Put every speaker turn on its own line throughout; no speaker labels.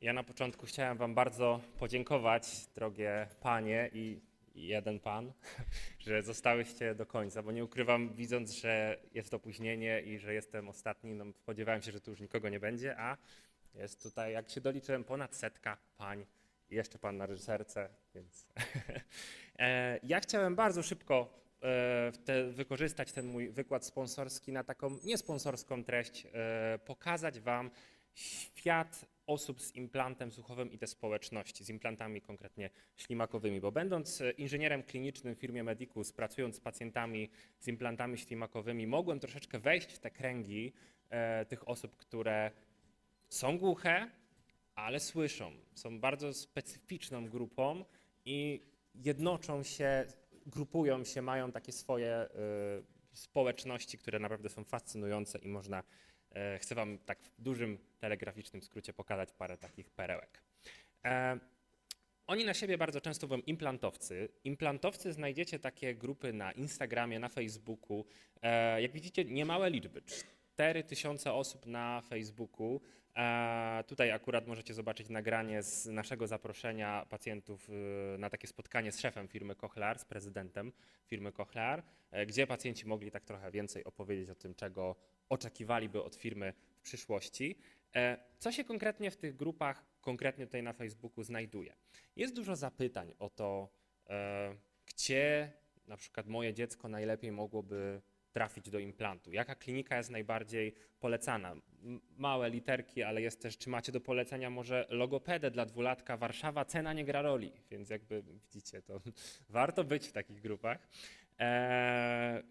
Ja na początku chciałem Wam bardzo podziękować, drogie panie i jeden pan, że zostałyście do końca, bo nie ukrywam, widząc, że jest opóźnienie i że jestem ostatni, no spodziewałem się, że tu już nikogo nie będzie, a jest tutaj, jak się doliczyłem, ponad setka pań i jeszcze pan na reżyserce, więc E, ja chciałem bardzo szybko e, te, wykorzystać ten mój wykład sponsorski na taką niesponsorską treść, e, pokazać Wam świat osób z implantem słuchowym i te społeczności, z implantami konkretnie ślimakowymi, bo będąc e, inżynierem klinicznym w firmie Medicus, pracując z pacjentami z implantami ślimakowymi, mogłem troszeczkę wejść w te kręgi e, tych osób, które są głuche, ale słyszą. Są bardzo specyficzną grupą i jednoczą się, grupują się, mają takie swoje y, społeczności, które naprawdę są fascynujące i można, chcę Wam tak w dużym telegraficznym skrócie pokazać parę takich perełek. E, oni na siebie bardzo często mówią implantowcy. Implantowcy znajdziecie takie grupy na Instagramie, na Facebooku. E, jak widzicie, niemałe liczby. 4 tysiące osób na Facebooku. E, tutaj akurat możecie zobaczyć nagranie z naszego zaproszenia pacjentów y, na takie spotkanie z szefem firmy Cochlear, z prezydentem firmy Cochlear, e, gdzie pacjenci mogli tak trochę więcej opowiedzieć o tym, czego oczekiwaliby od firmy w przyszłości. E, Co się konkretnie w tych grupach, konkretnie tutaj na Facebooku znajduje? Jest dużo zapytań o to, e, gdzie na przykład moje dziecko najlepiej mogłoby trafić do implantu. Jaka klinika jest najbardziej polecana? Małe literki, ale jest też, czy macie do polecenia może logopedę dla dwulatka Warszawa, cena nie gra roli, więc jakby widzicie, to warto być w takich grupach. Eee,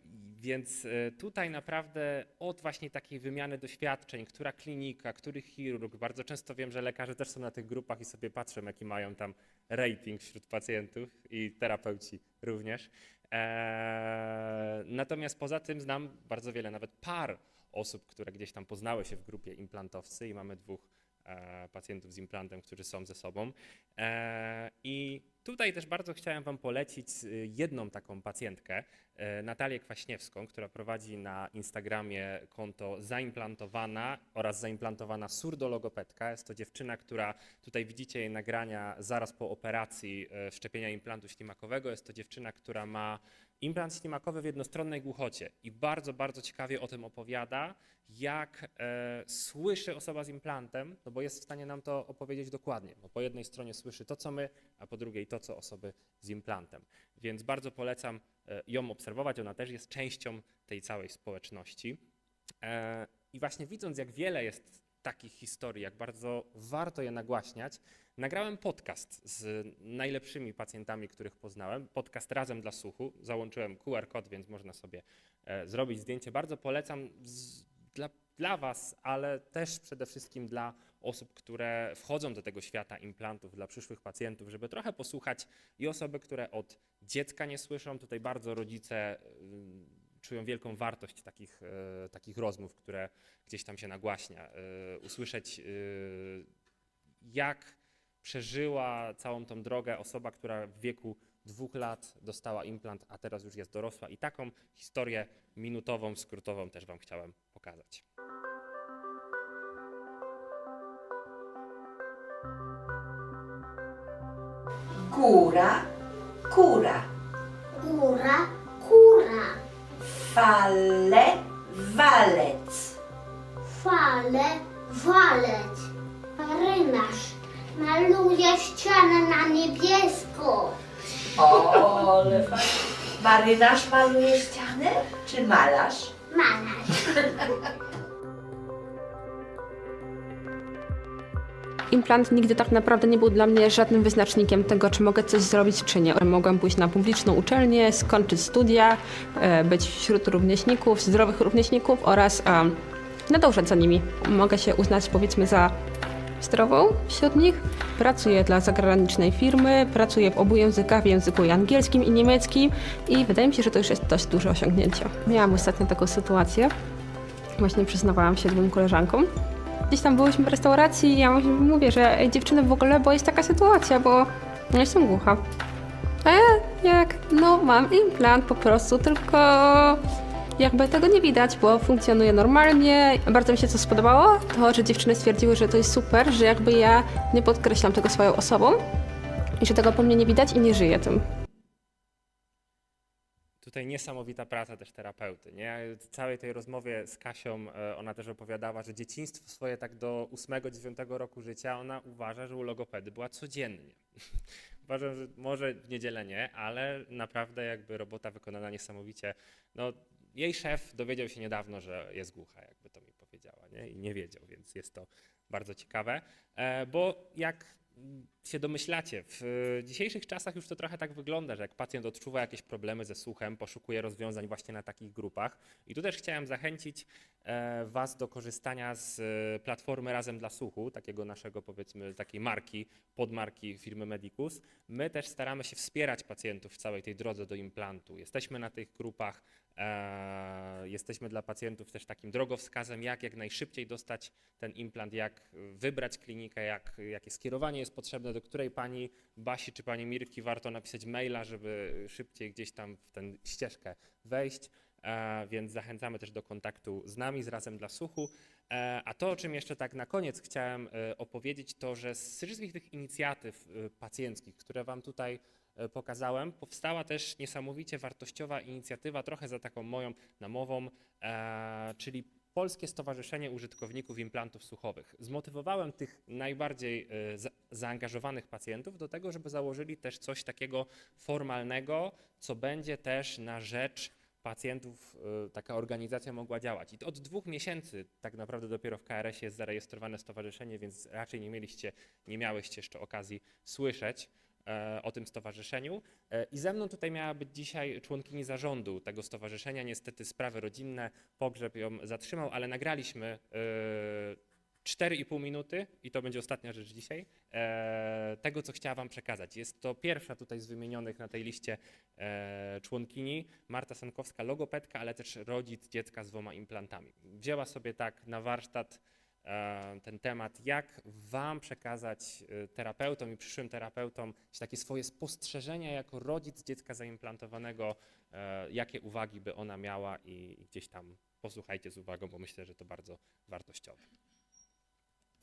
więc e, tutaj naprawdę od właśnie takiej wymiany doświadczeń, która klinika, który chirurg, bardzo często wiem, że lekarze też są na tych grupach i sobie patrzą, jaki mają tam rating wśród pacjentów i terapeuci również. Eee, natomiast poza tym znam bardzo wiele nawet par osób, które gdzieś tam poznały się w grupie implantowcy i mamy dwóch e, pacjentów z implantem, którzy są ze sobą. E, tutaj też bardzo chciałem Wam polecić y, jedną taką pacjentkę, e, Natalię Kwaśniewską, która prowadzi na Instagramie konto zaimplantowana oraz zaimplantowana surdologopedka. Jest to dziewczyna, która tutaj widzicie jej nagrania zaraz po operacji e, wszczepienia implantu ślimakowego. Jest to dziewczyna, która ma implant ślimakowy w jednostronnej głuchocie i bardzo, bardzo ciekawie o tym opowiada, jak e, słyszy osoba z implantem, no bo jest w stanie nam to opowiedzieć dokładnie, bo po jednej stronie słyszy to, co my, a po drugiej to, co osoby z implantem. Więc bardzo polecam e, ją obserwować, ona też jest częścią tej całej społeczności. E, I właśnie widząc, jak wiele jest takich historii, jak bardzo warto je nagłaśniać, nagrałem podcast z najlepszymi pacjentami, których poznałem. Podcast Razem dla Słuchu. Załączyłem QR kod, więc można sobie e, zrobić zdjęcie. Bardzo polecam z, dla, dla Was, ale też przede wszystkim dla osób, które wchodzą do tego świata implantów, dla przyszłych pacjentów, żeby trochę posłuchać i osoby, które od dziecka nie słyszą. Tutaj bardzo rodzice y, czują wielką wartość takich, e, takich rozmów, które gdzieś tam się nagłaśnia. E, Usłyszeć, y, jak przeżyła całą tą drogę osoba, która w wieku dwóch lat dostała implant, a teraz już jest dorosła. I taką historię minutową, skrótową też Wam chciałem pokazać.
Góra, kura.
Góra, kura,
Fale, walec.
fale, walec. Marynarz maluje ścianę na niebiesko.
O, ale fajnie. Marynarz maluje ścianę, czy malarz?
Malarz.
Implant nigdy tak naprawdę nie był dla mnie żadnym wyznacznikiem tego, czy mogę coś zrobić, czy nie. Mogłam pójść na publiczną uczelnię, skończyć studia, e, być wśród rówieśników, zdrowych rówieśników oraz nadążać za nimi. Mogę się uznać powiedzmy za zdrową wśród nich. Pracuję dla zagranicznej firmy, pracuję w obu językach, w języku i angielskim i niemieckim i wydaje mi się, że to już jest dość duże osiągnięcie. Miałam ostatnio taką sytuację, właśnie przyznawałam się dwóm koleżankom, gdzieś tam byłyśmy w restauracji i ja mówię, że "Ej, dziewczyny w ogóle, bo jest taka sytuacja, bo ja jestem głucha. A ja jak, no mam implant po prostu, tylko jakby tego nie widać, bo funkcjonuje normalnie. Bardzo mi się co spodobało, to że dziewczyny stwierdziły, że to jest super, że jakby ja nie podkreślam tego swoją osobą i że tego po mnie nie widać i nie żyję tym.
Tutaj niesamowita praca też terapeuty. Nie? W całej tej rozmowie z Kasią e, ona też opowiadała, że dzieciństwo swoje tak do 8-9 roku życia ona uważa, że u logopedy była codziennie. Uważam, że może w niedzielę nie, ale naprawdę jakby robota wykonana niesamowicie. No, jej szef dowiedział się niedawno, że jest głucha, jakby to mi powiedziała, nie? i nie wiedział, więc jest to bardzo ciekawe, e, bo jak się domyślacie, w dzisiejszych czasach już to trochę tak wygląda, że jak pacjent odczuwa jakieś problemy ze słuchem, poszukuje rozwiązań właśnie na takich grupach. I tu też chciałem zachęcić Was do korzystania z e, platformy Razem dla Słuchu, takiego naszego powiedzmy takiej marki, podmarki firmy Medicus. My też staramy się wspierać pacjentów w całej tej drodze do implantu. Jesteśmy na tych grupach, e, jesteśmy dla pacjentów też takim drogowskazem, jak jak najszybciej dostać ten implant, jak wybrać klinikę, jak, jakie skierowanie jest potrzebne, do której pani Basi czy pani Mirki warto napisać maila, żeby szybciej gdzieś tam w tę ścieżkę wejść. E, więc zachęcamy też do kontaktu z nami, z Razem dla Słuchu. E, a to, o czym jeszcze tak na koniec chciałem e, opowiedzieć, to że z wszystkich tych inicjatyw pacjenckich, które Wam tutaj pokazałem, powstała też niesamowicie wartościowa inicjatywa, trochę za taką moją namową, czyli Polskie Stowarzyszenie Użytkowników Implantów Słuchowych. Zmotywowałem tych najbardziej za- zaangażowanych pacjentów do tego, żeby założyli też coś takiego formalnego, co będzie też na rzecz pacjentów e, taka organizacja mogła działać. I od dwóch miesięcy tak naprawdę dopiero w KRS jest zarejestrowane stowarzyszenie, więc raczej nie mieliście, nie miałyście jeszcze okazji słyszeć e, o tym stowarzyszeniu. E, I ze mną tutaj miała być dzisiaj członkini zarządu tego stowarzyszenia. Niestety sprawy rodzinne, pogrzeb ją zatrzymał, ale nagraliśmy e, 4,5 minuty i to będzie ostatnia rzecz dzisiaj, e, tego co chciała Wam przekazać. Jest to pierwsza tutaj z wymienionych na tej liście e, członkini, Marta Sankowska, logopedka, ale też rodzic dziecka z dwoma implantami. Wzięła sobie tak na warsztat e, ten temat, jak Wam przekazać terapeutom i przyszłym terapeutom takie swoje spostrzeżenia jako rodzic dziecka zaimplantowanego, jakie uwagi by ona miała i gdzieś tam posłuchajcie z uwagą, bo myślę, że to bardzo wartościowe.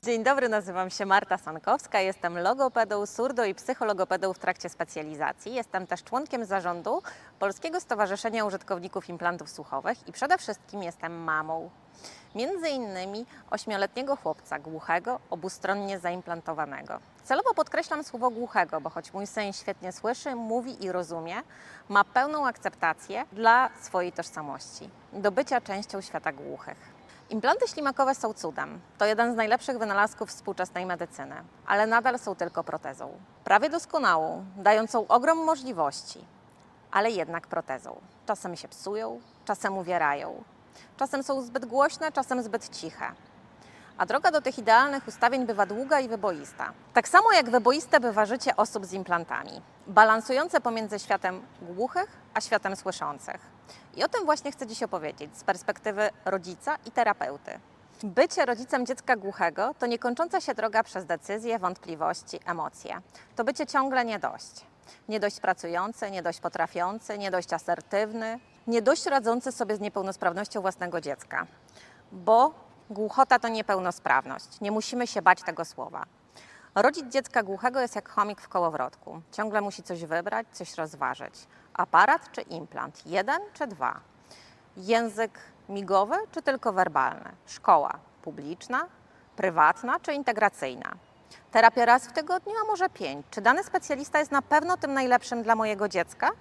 Dzień dobry, nazywam się Marta Sankowska, jestem logopedą, surdo i psychologopedą w trakcie specjalizacji. Jestem też członkiem zarządu Polskiego Stowarzyszenia Użytkowników Implantów Słuchowych i przede wszystkim jestem mamą. Między innymi ośmioletniego chłopca głuchego, obustronnie zaimplantowanego. Celowo podkreślam słowo głuchego, bo choć mój syn świetnie słyszy, mówi i rozumie, ma pełną akceptację dla swojej tożsamości, do bycia częścią świata głuchych. Implanty ślimakowe są cudem. To jeden z najlepszych wynalazków współczesnej medycyny, ale nadal są tylko protezą. Prawie doskonałą, dającą ogrom możliwości, ale jednak protezą. Czasem się psują, czasem uwierają. Czasem są zbyt głośne, czasem zbyt ciche. A droga do tych idealnych ustawień bywa długa i wyboista. Tak samo jak wyboiste bywa życie osób z implantami, balansujące pomiędzy światem głuchych a światem słyszących. I o tym właśnie chcę dziś opowiedzieć z perspektywy rodzica i terapeuty. Bycie rodzicem dziecka głuchego to niekończąca się droga przez decyzje, wątpliwości, emocje. To bycie ciągle nie dość. Nie dość pracujący, nie dość potrafiący, nie dość asertywny, nie dość radzący sobie z niepełnosprawnością własnego dziecka. Bo głuchota to niepełnosprawność. Nie musimy się bać tego słowa. Rodzic dziecka głuchego jest jak chomik w kołowrotku. Ciągle musi coś wybrać, coś rozważyć. Aparat czy implant? Jeden czy dwa? Język migowy czy tylko werbalny? Szkoła publiczna, prywatna czy integracyjna? Terapia raz w tygodniu, a może pięć? Czy dany specjalista jest na pewno tym najlepszym dla mojego dziecka?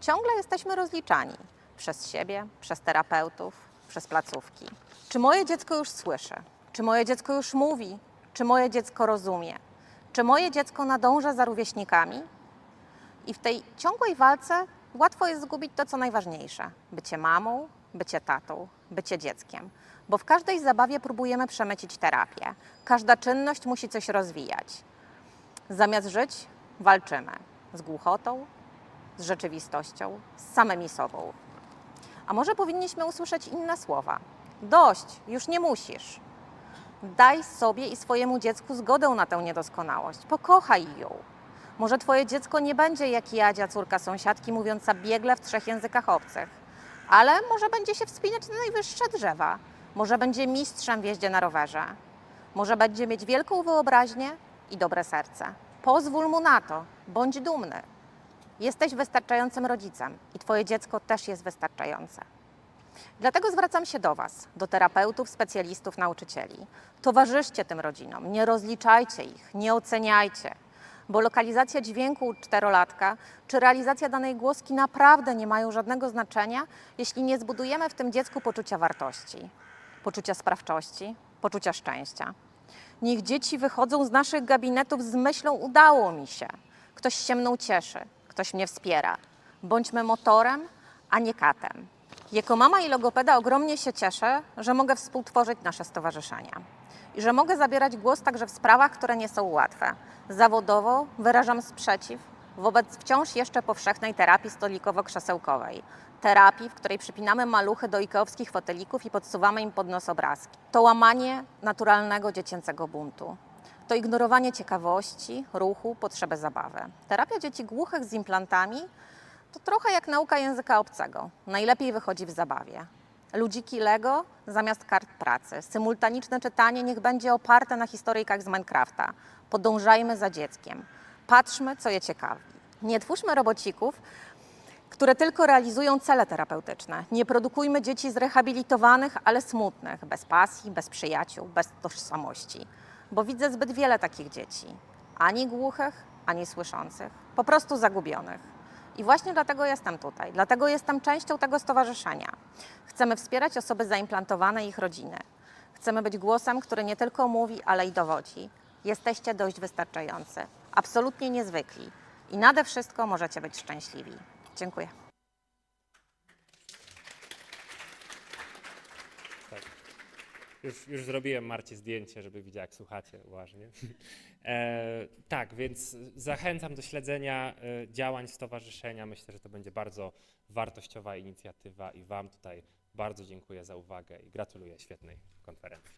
Ciągle jesteśmy rozliczani przez siebie, przez terapeutów, przez placówki. Czy moje dziecko już słyszy? Czy moje dziecko już mówi? Czy moje dziecko rozumie? Czy moje dziecko nadąża za rówieśnikami? I w tej ciągłej walce łatwo jest zgubić to, co najważniejsze: bycie mamą, bycie tatą, bycie dzieckiem. Bo w każdej zabawie próbujemy przemycić terapię. Każda czynność musi coś rozwijać. Zamiast żyć, walczymy z głuchotą, z rzeczywistością, z samymi sobą. A może powinniśmy usłyszeć inne słowa? Dość, już nie musisz. Daj sobie i swojemu dziecku zgodę na tę niedoskonałość. Pokochaj ją. Może twoje dziecko nie będzie jak Jadzia, córka sąsiadki, mówiąca biegle w trzech językach obcych. ale może będzie się wspinać na najwyższe drzewa, może będzie mistrzem w jeździe na rowerze, może będzie mieć wielką wyobraźnię i dobre serce. Pozwól mu na to, bądź dumny. Jesteś wystarczającym rodzicem i Twoje dziecko też jest wystarczające. Dlatego zwracam się do Was, do terapeutów, specjalistów, nauczycieli. Towarzyszcie tym rodzinom, nie rozliczajcie ich, nie oceniajcie, bo lokalizacja dźwięku u czterolatka czy realizacja danej głoski naprawdę nie mają żadnego znaczenia, jeśli nie zbudujemy w tym dziecku poczucia wartości, poczucia sprawczości, poczucia szczęścia. Niech dzieci wychodzą z naszych gabinetów z myślą: udało mi się. Ktoś się mną cieszy, ktoś mnie wspiera. Bądźmy motorem, a nie katem. Jako mama i logopeda ogromnie się cieszę, że mogę współtworzyć nasze stowarzyszenia i że mogę zabierać głos także w sprawach, które nie są łatwe. Zawodowo wyrażam sprzeciw wobec wciąż jeszcze powszechnej terapii stolikowo-krzesełkowej. Terapii, w której przypinamy maluchy do ikeowskich fotelików i podsuwamy im pod nos obrazki. To łamanie naturalnego dziecięcego buntu. To ignorowanie ciekawości, ruchu, potrzeby zabawy. Terapia dzieci głuchych z implantami to trochę jak nauka języka obcego. Najlepiej wychodzi w zabawie. Ludziki Lego zamiast kart pracy. Symultaniczne czytanie niech będzie oparte na historyjkach z Minecrafta. Podążajmy za dzieckiem. Patrzmy, co je ciekawi. Nie twórzmy robocików, które tylko realizują cele terapeutyczne. Nie produkujmy dzieci zrehabilitowanych, ale smutnych, bez pasji, bez przyjaciół, bez tożsamości. Bo widzę zbyt wiele takich dzieci. Ani głuchych, ani słyszących. Po prostu zagubionych. I właśnie dlatego jestem tutaj. Dlatego jestem częścią tego stowarzyszenia. Chcemy wspierać osoby zaimplantowane i ich rodziny. Chcemy być głosem, który nie tylko mówi, ale i dowodzi. Jesteście dość wystarczający, absolutnie niezwykli i nade wszystko możecie być szczęśliwi. Dziękuję.
Tak. Już, już zrobiłem Marcie zdjęcie, żeby widziała, jak słuchacie uważnie. E, tak, więc zachęcam do śledzenia e, działań stowarzyszenia. Myślę, że to będzie bardzo wartościowa inicjatywa i Wam tutaj bardzo dziękuję za uwagę i gratuluję świetnej konferencji.